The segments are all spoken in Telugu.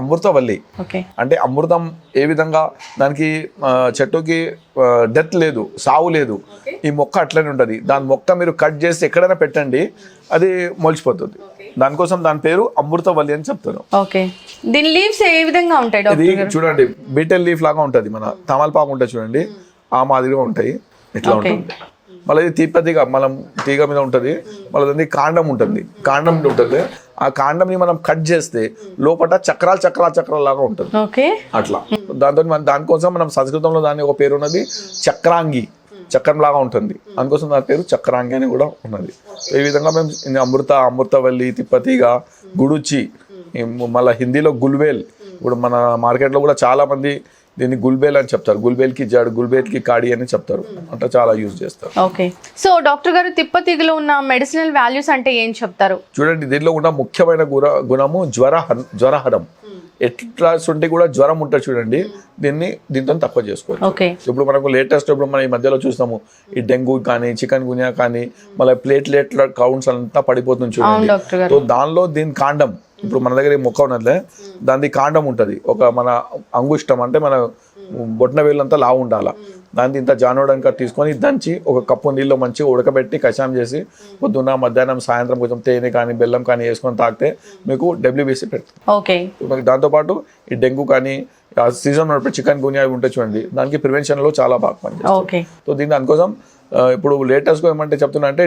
అమృతవల్లి. అంటే అమృతం ఏ విధంగా దానికి చెట్టుకి డెత్ లేదు సావు లేదు. ఈ మొక్క అట్లనే ఉంటుంది. దాని మొక్క మీరు కట్ చేసి ఎక్కడైనా పెట్టండి అది మొలిచిపోతుంది. దానికోసం దాని పేరు అమృతవల్లి అని చెప్తారు. ఓకే. దీని లీవ్స్ ఏ విధంగా ఉంటాయి ఇది డాక్టర్ చూడండి బీటెల్ లీఫ్ లాగా ఉంటుంది మన తమలపాకు ఉంటుంది చూడండి ఆ మాదిరిగా ఉంటాయి. ఇట్లా. ఉంటుంది. మళ్ళీ ఇది తీప తీగ మనం తీగ మీద ఉంటుంది మళ్ళీ కాండం ఉంటుంది. కాండం ఉంటుంది. ఆ కాండంని మనం కట్ చేస్తే లోపల చక్రాలు చక్రాలు చక్రాలు లాగా ఉంటుంది అట్లా. దాంతో మన దానికోసం మనం సంస్కృతంలో దాని ఒక పేరు ఉన్నది చక్రాంగి. చక్రం లాగా ఉంటుంది. అందుకోసం దాని పేరు చక్రాంగి అని కూడా ఉన్నది. ఈ విధంగా మేము అమృత అమృతవల్లి తిప్పతీగ గుడుచి మళ్ళీ హిందీలో గుల్వేల్. ఇప్పుడు మన మార్కెట్లో కూడా చాలా మంది దీన్ని గుల్బేల్ అని చెప్తారు. గుల్బేల్కి జడ్ గుల్బేల్కి కాడి అని చెప్తారు. అంటే చాలా యూజ్ చేస్తారు. ఓకే. సో డాక్టర్ గారు తిప్పతిగలో ఉన్న మెడిసినల్ వాల్యూస్ అంటే ఏం చెప్తారు? చూడండి దీనిలో ఉన్న ముఖ్యమైన గుణ గుణము జ్వర జ్వరహరం. ఎట్లా ఉంటే కూడా జ్వరం ఉంటుంది చూడండి. దీన్ని దీంతో తక్కువ చేసుకోవచ్చు. ఓకే. ఇప్పుడు మనకు లేటెస్ట్ ఇప్పుడు మనం ఈ మధ్యలో చూస్తాము ఈ డెంగ్యూ కానీ చికెన్ గున్యా కానీ మళ్ళీ ప్లేట్లెట్ల కౌంట్స్ అంతా పడిపోతుంది చూడండి. సో దానిలో దీని కాండం ఇప్పుడు మన దగ్గర మొక్క ఉన్నట్లే దాని కాండం ఉంటుంది. ఒక మన అంగుష్టం అంటే మన బొట్న వేలంతా లావు ఉండాల. దాన్ని ఇంత జానోడంకా తీసుకొని దంచి ఒక కప్పు నీళ్ళు మంచిగా ఉడకబెట్టి కషాయం చేసి పొద్దున్న మధ్యాహ్నం సాయంత్రం కొంచెం తేనె కానీ బెల్లం కానీ వేసుకొని తాగితే మీకు డబ్ల్యూబీసీ పెడుతుంది ఓకే. దాంతోపాటు ఈ డెంగ్యూ కానీ సీజన్ చికెన్ గునియా అవి ఉంటాయి చూడండి దానికి ప్రివెన్షన్లో చాలా బాగా పనిచేస్తుంది సో దీని దానికోసం ఇప్పుడు లేటెస్ట్గా ఏమంటే చెప్తున్నా అంటే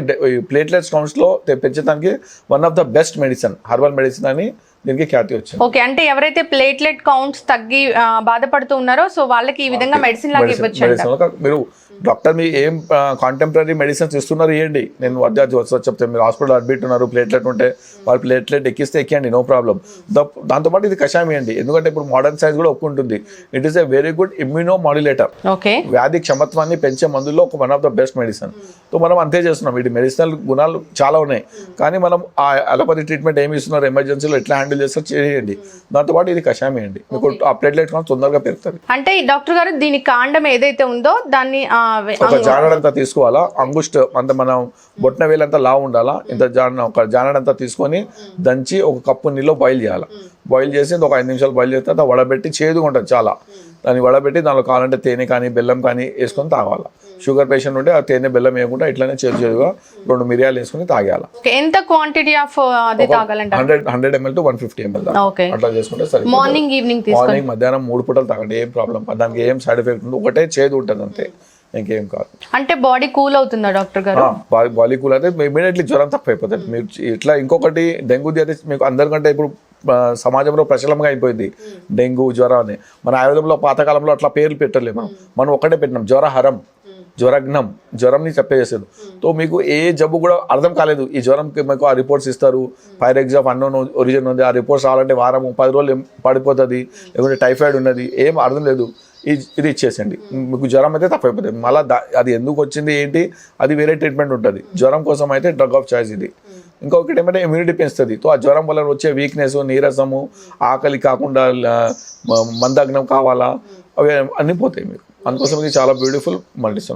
ప్లేట్లెట్స్ కౌంట్స్లో పెంచడానికి one of the best medicine herbal medicine అని దీనికి ఖ్యాతి వచ్చింది. ఓకే అంటే ఎవరైతే ప్లేట్లెట్ కౌంట్స్ తగ్గి ఆ, బాధపడుతూ ఉన్నారో సో వాళ్ళకి ఈ విధంగా మెడిసిన్ లాగా ఇవ్వచ్చు మీరు డాక్టర్ మీ ఏం కాంటెంపరీ మెడిసిన్స్ ఇస్తున్నారు ఇవ్వండి నేను అధ్యార్థి వచ్చి చెప్తే మీరు హాస్పిటల్ అడ్మిట్ ఉన్నారు ప్లేట్లెట్ ఉంటే వాళ్ళు ప్లేట్లెట్ ఎక్కిస్తే ఎక్కియండి నో ప్రాబ్లం దాంతోపాటు ఇది కషాయం ఇవ్వండి ఎందుకంటే ఇప్పుడు మోడర్న్ సైన్స్ కూడా ఒప్పుకుంటుంది. It is a very good immunomodulator okay. వ్యాధి క్షమత్వాన్ని పెంచే మందుల్లో ఒక one of the best medicine so మనం అంతే చేస్తున్నాం. వీటి మెడిసినల్ గుణాలు చాలా ఉన్నాయి. కానీ మనం ఆ అలోపతి ట్రీట్మెంట్ ఏమి ఇస్తున్నారు? ఎమర్జెన్సీలో ఎట్లా హ్యాండిల్ చేస్తారు చేయండి దాంతోపాటు ఇది కషాయం వేయండి మీకు ఆ ప్లేట్లెట్ తొందరగా పెరుగుతుంది. అంటే డాక్టర్ గారు దీని కాండం ఏదైతే ఉందో దాన్ని ఒక జానడంతా తీసుకోవాలా? అంగుష్ట అంత మనం బొట్న వేలంతా లావు ఉండాలా? ఇంత జాన ఒక జానడంతా తీసుకొని దంచి ఒక కప్పు నీళ్ళు బాయిల్ చేయాలి? బాయిల్ చేసి ఒక ఐదు నిమిషాలు బాయిల్ చేస్తే తర్వాత వడబెట్టి చేదుగా ఉంటుంది చాలా. దాన్ని వడబెట్టి దానిలో కావాలంటే తేనె కానీ బెల్లం కానీ వేసుకొని తాగాలి. షుగర్ పేషెంట్ ఉంటే ఆ తేనె బెల్లం వేయకుండా ఇట్లానే చేదు చేదుగా రెండు మిరియాలు వేసుకొని తాగేయాలి. ఓకే, ఎంత క్వాంటిటీ ఆఫ్ అది తాగాలంట hundred hundred ML to one fifty ML అట్లా చేసుకుంటే సరే మార్నింగ్ ఈవినింగ్ మార్నింగ్ మధ్యాహ్నం మూడు పూటలు తాగండి ఏం ప్రాబ్లం దానికి ఏం సైడ్ ఎఫెక్ట్ ఉంది ఒకటే చేదు ఉంటుంది అంతే. ఇంకేం కాదు. అంటే బాడీ కూల్ అవుతుందా డాక్టర్ గారు? బాడీ కూల్ అయితే ఇమీడియట్లీ జ్వరం తక్కువ అయిపోతుంది మీరు ఇట్లా ఇంకొకటి డెంగ్యూది అయితే మీకు అందరికంటే ఇప్పుడు సమాజంలో ప్రచలంగా అయిపోయింది. డెంగ్యూ జ్వరం అని. మన ఆయుర్వేదంలో పాతకాలంలో అట్లా పేర్లు పెట్టలేదు మనం. మనం ఒకటే పెట్టినాం. జ్వరహరం జ్వరఘ్నం జ్వరంని చెప్పేసారు సో మీకు ఏ జబ్బు కూడా అర్థం కాలేదు. ఈ జ్వరంకి మీకు ఆ రిపోర్ట్స్ ఇస్తారు. పైరెక్స్ ఆఫ్ అన్నోన్ ఒరిజిన్ ఉంది. ఆ రిపోర్ట్స్ రావాలంటే వారం పది రోజులు పడిపోతుంది. లేకుంటే టైఫాయిడ్ ఉన్నది. ఏం అర్థం లేదు. ఇది ఇది ఇచ్చేసండి మీకు జ్వరం అయితే తప్పైపోతుంది. మళ్ళీ అది ఎందుకు వచ్చింది ఏంటి అది వేరే ట్రీట్మెంట్ ఉంటుంది. జ్వరం కోసం అయితే డ్రగ్ ఆఫ్ చాయిస్ ఇది. ఇంకొకటి ఏమంటే ఇమ్యూనిటీ పెంచుతుంది సో ఆ జ్వరం వల్ల వచ్చే వీక్నెస్ నీరసము ఆకలి కాకుండా మందగ్నం కావాలా? అవి అన్నీ పోతాయి మీకు అందుకోసం ఇది చాలా బ్యూటిఫుల్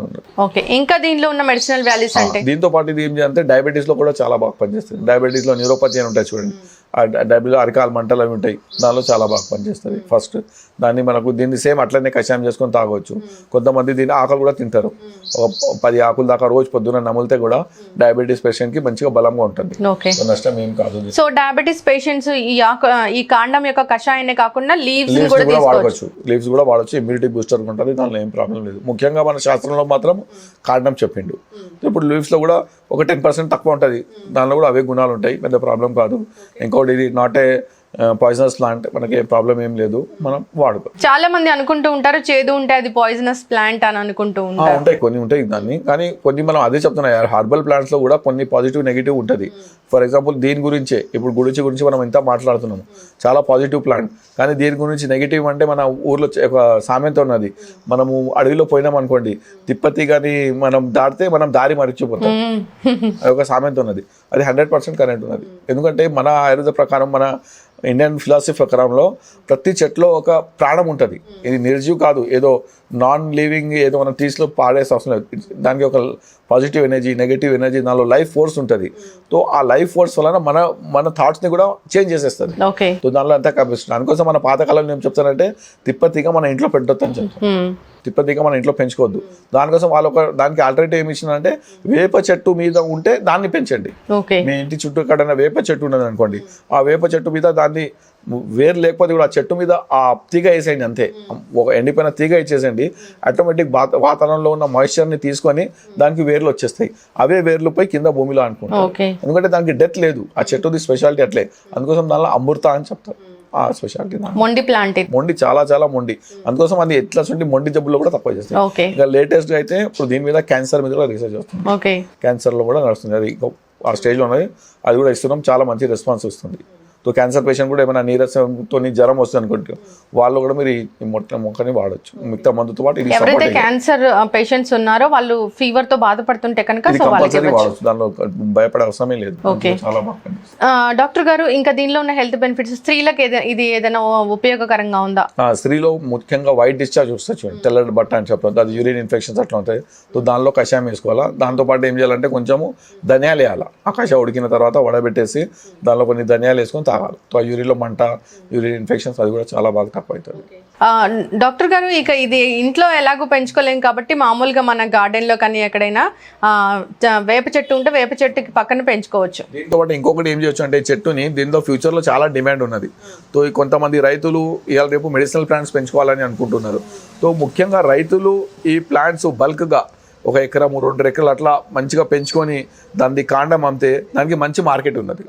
ఉంది. ఓకే ఇంకా దీనిలో ఉన్న మెడిసినల్ వాల్యూస్ అంటే? దీంతో పాటు ఇది ఏం చేయాలంటే డయాబెటీస్లో కూడా చాలా బాగా పనిచేస్తుంది. డయాబెటీస్లో న్యూరోపతి అని ఉంటాయి చూడండి. ఆ డయాబెటీస్ అరికాల మంటలు అవి ఉంటాయి. దానిలో చాలా బాగా పనిచేస్తుంది. ఫస్ట్ దాన్ని మనకు దీన్ని సేమ్ అట్లనే కషాయం చేసుకొని తాగొచ్చు. కొంతమంది దీన్ని ఆకులు కూడా తింటారు. ఒక పది ఆకులు దాకా రోజు పొద్దున నమిలితే కూడా డయాబెటీస్ పేషెంట్కి మంచిగా బలంగా ఉంటుంది. నష్టం ఏం కాదు. సో డయాబెటీస్ పేషెంట్స్ ఈ కాండం యొక్క కషాయాన్ని కాకుండా లీవ్స్ కూడా వాడవచ్చు లీవ్స్ కూడా వాడచ్చు ఇమ్యూనిటీ బూస్టర్ ఉంటుంది దానిలో ఏం ప్రాబ్లం లేదు. ముఖ్యంగా మన శాస్త్రంలో మాత్రం కాండం చెప్పిండు. ఇప్పుడు లీవ్స్లో కూడా ఒక టెన్ పర్సెంట్ తక్కువ ఉంటుంది. దానిలో కూడా అవే గుణాలు ఉంటాయి. పెద్ద ప్రాబ్లం కాదు. ఇంకోటి ఇది నాట్ ఏ పాయిజనస్ ప్లాంట్ మనకి ప్రాబ్లం ఏం లేదు మనం వాడుకో. చాలా మంది అనుకుంటూ ఉంటారు చేదు ఉంటే అది పాయిజనస్ ప్లాంట్ అని అనుకుంటూ ఉంటారు. ఉంటాయి కొన్ని ఉంటాయి దాన్ని. కానీ కొన్ని మనం అదే చెప్తున్నాయి హార్బల్ ప్లాంట్స్లో కూడా కొన్ని పాజిటివ్ నెగిటివ్ ఉంటుంది. ఫర్ ఎగ్జాంపుల్ దీని గురించే ఇప్పుడు గురించి గురించి మనం ఎంత మాట్లాడుతున్నాము చాలా పాజిటివ్ ప్లాంట్ కానీ దీని గురించి నెగిటివ్ అంటే మన ఊర్లో ఒక సామెత ఉన్నది. మనము అడవిలో పోయినాం అనుకోండి తిప్పతి కానీ మనం దాటితే మనం దారి మరిచిపోతాం. అది ఒక సామెత ఉన్నది. అది హండ్రెడ్ పర్సెంట్ కరెంట్ ఉన్నది. ఎందుకంటే మన ఆయుర్వేద ప్రకారం మన ఇండియన్ ఫిలాసఫీ ప్రకారంలో ప్రతి చెట్లో ఒక ప్రాణం ఉంటుంది. ఇది నిర్జీవ్ కాదు. ఏదో నాన్ లివింగ్ ఏదో మనం తీసులో పాడేసే అవసరం లేదు. దానికి ఒక పాజిటివ్ ఎనర్జీ నెగిటివ్ ఎనర్జీ దానిలో లైఫ్ ఫోర్స్ ఉంటుంది. సో ఆ లైఫ్ ఫోర్స్ వలన మన మన థాట్స్ని కూడా చేంజ్ చేసేస్తుంది. సో దానిలో అంతా కనిపిస్తుంది. దానికోసం మన పాతకాలంలో ఏం చెప్తారంటే తిప్పతిగా మన ఇంట్లో పెట్టొద్దు అని తిప్పతిగా మన ఇంట్లో పెంచుకోవద్దు. దానికోసం వాళ్ళు ఒక దానికి ఆల్టర్నేటివ్ ఏమి ఇచ్చినారంటే వేప చెట్టు మీద ఉంటే దాన్ని పెంచండి. మీ ఇంటి చుట్టూ ఎక్కడైనా వేప చెట్టు ఉన్నది అనుకోండి ఆ వేప చెట్టు మీద దాన్ని వేరు లేకపోతే కూడా ఆ చెట్టు మీద ఆ తీగ వేసేయండి అంతే. ఒక ఎండిపోయిన తీగ ఇచ్చేసేయండి. ఆటోమేటిక్ వాతావరణంలో ఉన్న మాయిశ్చర్ని తీసుకొని దానికి వేర్లు వచ్చేస్తాయి. అవే వేర్లు పోయి కింద భూమిలో అనుకుంటారు. ఓకే. ఎందుకంటే దానికి డెత్ లేదు. ఆ చెట్టుది స్పెషాలిటీ అట్లే. అందుకోసం దానిలో అమృత అని చెప్తారు. స్పెషాలిటీ మొండి ప్లాంట్ మొండి చాలా చాలా మొండి. అందుకోసం అది ఎట్లా మొండి జబ్బులు కూడా తక్కువ చేస్తాయి ఓకే. ఇంకా లేటెస్ట్ అయితే ఇప్పుడు దీని మీద క్యాన్సర్ మీద కూడా రీసెర్చ్ వస్తుంది క్యాన్సర్లో కూడా నడుస్తుంది. అది ఆ స్టేజ్లో ఉన్నది. అది కూడా ఇస్తున్నాం. చాలా మంచి రెస్పాన్స్ వస్తుంది. సో క్యాన్సర్ పేషెంట్ కూడా ఏమైనా నీరసంతో జ్వరం వస్తుంది అనుకుంటే వాళ్ళు కూడా మీరు ఈ మొట్ట మొక్కని వాడచ్చు. మిగతా మందుతో పాటు ఎవరైతే క్యాన్సర్ పేషెంట్స్ ఉన్నారో వాళ్ళు ఫీవర్తో బాధపడుతుంటే కనుక వాడచ్చు. దానిలో భయపడే అవసరమే లేదు. చాలా డాక్టర్ గారు ఇంకా దీనిలో ఉన్న హెల్త్ బెనిఫిట్స్ స్త్రీలకు ఏదైనా ఇది ఏదైనా ఉపయోగకరంగా ఉందా? స్త్రీలో ముఖ్యంగా వైట్ డిశ్చార్జ్ వస్తుంది చూడండి. తెల్లటి బట్ట అని చెప్తారు అది యూరిన్ ఇన్ఫెక్షన్స్ అట్లా ఉంటాయి. సో దానిలో కషాయం వేసుకోవాలా? దాంతోపాటు ఏం చేయాలంటే కొంచెము ధనియాలు వేయాలి? ఆ కషాయం ఉడికిన తర్వాత వడబెట్టేసి దానిలో కొన్ని ధనియాలు వేసుకొని తాగాలి ఆ యూరిన్లో మంట యూరిన్ ఇన్ఫెక్షన్స్ అది కూడా చాలా బాగా తక్కువ అవుతుంది ఆ, డాక్టర్ గారు ఇక ఇది ఇంట్లో ఎలాగో పెంచుకోలేం కాబట్టి మామూలుగా మన గార్డెన్లో కానీ ఎక్కడైనా వేప చెట్టు ఉంటే వేప చెట్టుకి పక్కన పెంచుకోవచ్చు. దీంతో పాటు ఇంకొకటి ఏం చేయొచ్చు అంటే చెట్టుని దీంతో ఫ్యూచర్లో చాలా డిమాండ్ ఉన్నది. సో ఈ కొంతమంది రైతులు ఇవాళ రేపు మెడిసినల్ ప్లాంట్స్ పెంచుకోవాలని అనుకుంటున్నారు. సో ముఖ్యంగా రైతులు ఈ ప్లాంట్స్ బల్క్గా ఒక ఎకరము రెండు ఎకరాలు అట్లా మంచిగా పెంచుకొని దాని కాండం అమ్మితే దానికి మంచి మార్కెట్ ఉన్నది.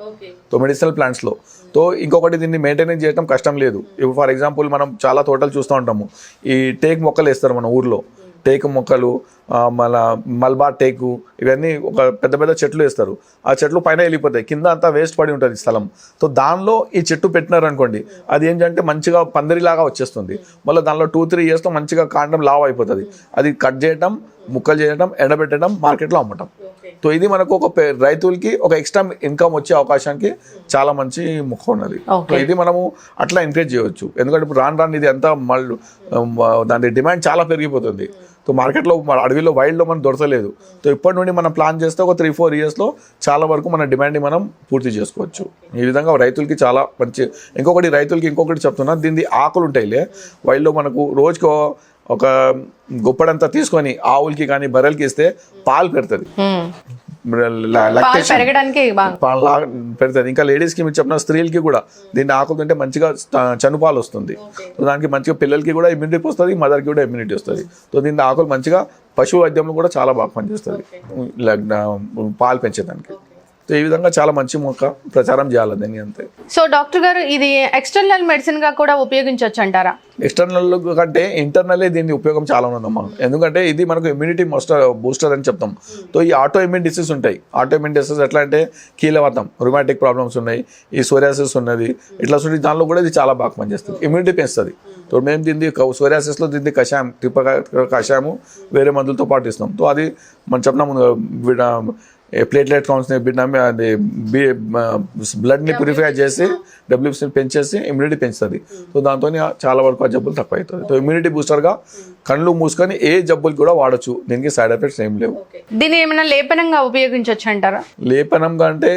So medicinal ప్లాంట్స్లో. సో ఇంకొకటి దీన్ని మెయింటెనెన్స్ చేయడం కష్టం లేదు. ఇప్పుడు ఫర్ ఎగ్జాంపుల్ మనం చాలా తోటలు చూస్తూ ఉంటాము. ఈ టేక్ మొక్కలు వేస్తారు మన ఊర్లో. టేకు మొక్కలు మన మల్బార్ టేకు ఇవన్నీ ఒక పెద్ద పెద్ద చెట్లు వేస్తారు. ఆ చెట్లు పైన వెళ్ళిపోతాయి. కింద అంతా వేస్ట్ పడి ఉంటుంది స్థలం. సో దానిలో ఈ చెట్టు పెట్టినారనుకోండి అది ఏంటంటే మంచిగా పందిరిలాగా వచ్చేస్తుంది. మళ్ళీ దానిలో టూ త్రీ ఇయర్స్లో మంచిగా కాండం లావ్ అయిపోతుంది. అది కట్ చేయటం ముక్కలు చేయటం ఎండబెట్టడం మార్కెట్లో అమ్మటం. సో ఇది మనకు ఒక రైతులకి ఒక ఎక్స్ట్రా ఇన్కమ్ వచ్చే అవకాశానికి చాలా మంచి ముఖం ఉన్నది. సో ఇది మనము అట్లా ఎంకరేజ్ చేయవచ్చు. ఎందుకంటే ఇప్పుడు రాను రాను ఇది అంతా మళ్ళీ దాని డిమాండ్ చాలా పెరిగిపోతుంది. సో మార్కెట్లో అడవిలో వైల్డ్లో మనం దొరకలేదు. సో ఇప్పటి నుండి మనం ప్లాన్ చేస్తే ఒక త్రీ ఫోర్ ఇయర్స్లో చాలా వరకు మన డిమాండ్ని మనం పూర్తి చేసుకోవచ్చు. ఈ విధంగా రైతులకి చాలా మంచి ఇంకొకటి రైతులకి ఇంకొకటి చెప్తున్నా దీని ఆకులు ఉంటాయిలే వైల్డ్లో మనకు రోజుకో ఒక గుప్పడంతా తీసుకొని ఆవులకి కానీ బర్రెలకి ఇస్తే పాలు పెడుతుంది. పెడుతుంది. ఇంకా లేడీస్కి మీరు చెప్పిన స్త్రీలకి కూడా దీన్ని ఆకులు తింటే మంచిగా చనుపాలు వస్తుంది. దానికి మంచిగా పిల్లలకి కూడా ఇమ్యూనిటీ వస్తుంది మదర్కి కూడా ఇమ్యూనిటీ వస్తుంది. సో దీన్ని ఆకులు మంచిగా పశు వైద్యంలో కూడా చాలా బాగా పనిచేస్తుంది. పాలు పెంచేదానికి. ఈ విధంగా చాలా మంచి మొక్క ప్రచారం చేయాలి దీన్ని అంతే. సో డాక్టర్ గారు ఇది ఎక్స్టర్నల్ మెడిసిన్గా కూడా ఉపయోగించవచ్చు అంటారా? ఎక్స్టర్నల్ కంటే ఇంటర్నల్లే దీని ఉపయోగం చాలా ఉందమ్మా ఎందుకంటే ఇది మనకు ఇమ్యూనిటీ మోస్టర్ బూస్టర్ అని చెప్తాం. సో ఈ ఆటో ఇమ్యూన్ డిసీజ్ ఉంటాయి. ఆటో ఇమ్యూన్ డిసీజ్ ఎట్లా అంటే కీలవతం రుమాటిక్ ప్రాబ్లమ్స్ ఉన్నాయి ఈ సోరియాసిస్ ఉన్నది ఇట్లా ఉంటుంది దానిలో కూడా ఇది చాలా బాగా పనిచేస్తుంది. ఇమ్యూనిటీ పెంచుతుంది. సో మేము దీన్ని సోరియాసిస్లో దీన్ని కషాయం తిప్ప కషాయము వేరే మందులతో పాటు ఇస్తాం. సో అది మనం చెప్పిన ప్లేట్లెట్ కౌంట్స్ని బిడ్డమే అది బి బ్లడ్ని ప్యూరిఫై చేసి డబ్ల్యూసీని పెంచేసి ఇమ్యూనిటీ పెంచుతుంది. సో దాంతో చాలా వరకు ఆ జబ్బులు తక్కువ అవుతుంది. సో ఇమ్యూనిటీ బూస్టర్గా కళ్ళు మూసుకొని ఏ జబ్బులు కూడా వాడచ్చు. దీనికి సైడ్ ఎఫెక్ట్స్ ఏం లేవు. దీన్ని ఏమైనా లేపనంగా ఉపయోగించవచ్చు అంటారా? లేపనంగా అంటే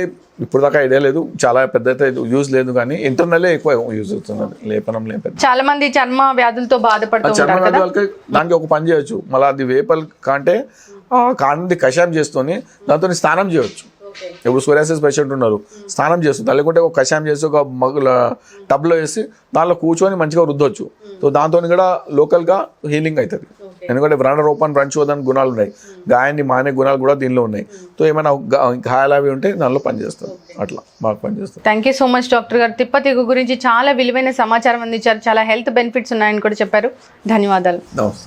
ఇప్పుడు దాకా ఐడియా లేదు. చాలా పెద్ద అయితే యూజ్ లేదు కానీ ఇంటర్నల్లే ఎక్కువ యూజ్ అవుతున్నది. లేపనం లేపనం. చాలా మంది చర్మ వ్యాధులతో బాధపడుతూ చర్మ ఉంటారు వ్యాధి కదా. వాళ్ళకి దానికి ఒక పని చేయొచ్చు. మళ్ళీ అది వేపల్ కంటే కాండి కషాయం చేసుకొని దాంతో స్నానం చేయొచ్చు. ఇప్పుడు సోరియాసిస్ పేషెంట్ ఉన్నారు. స్నానం చేస్తుంది లేకుంటే ఒక కషాయం చేసి ఒక మగ్గుల టబ్లో వేసి దానిలో కూర్చొని మంచిగా రుద్దొచ్చు. సో దాంతో కూడా లోకల్గా హీలింగ్ అవుతుంది ఎందుకంటే వ్రణ రూపాన్ని రంచోదని గుణాలు ఉన్నాయి. గాయాన్ని మానే గుణాలు కూడా దీనిలో ఉన్నాయి. సో ఏమైనా గాయాలు అవి ఉంటే దానిలో పనిచేస్తారు. అట్లా బాగా పనిచేస్తారు. Thank you so much doctor గారు. తిప్పతిగు గురించి చాలా విలువైన సమాచారం అందించారు. చాలా హెల్త్ బెనిఫిట్స్ ఉన్నాయని కూడా చెప్పారు. ధన్యవాదాలు. నమస్తే.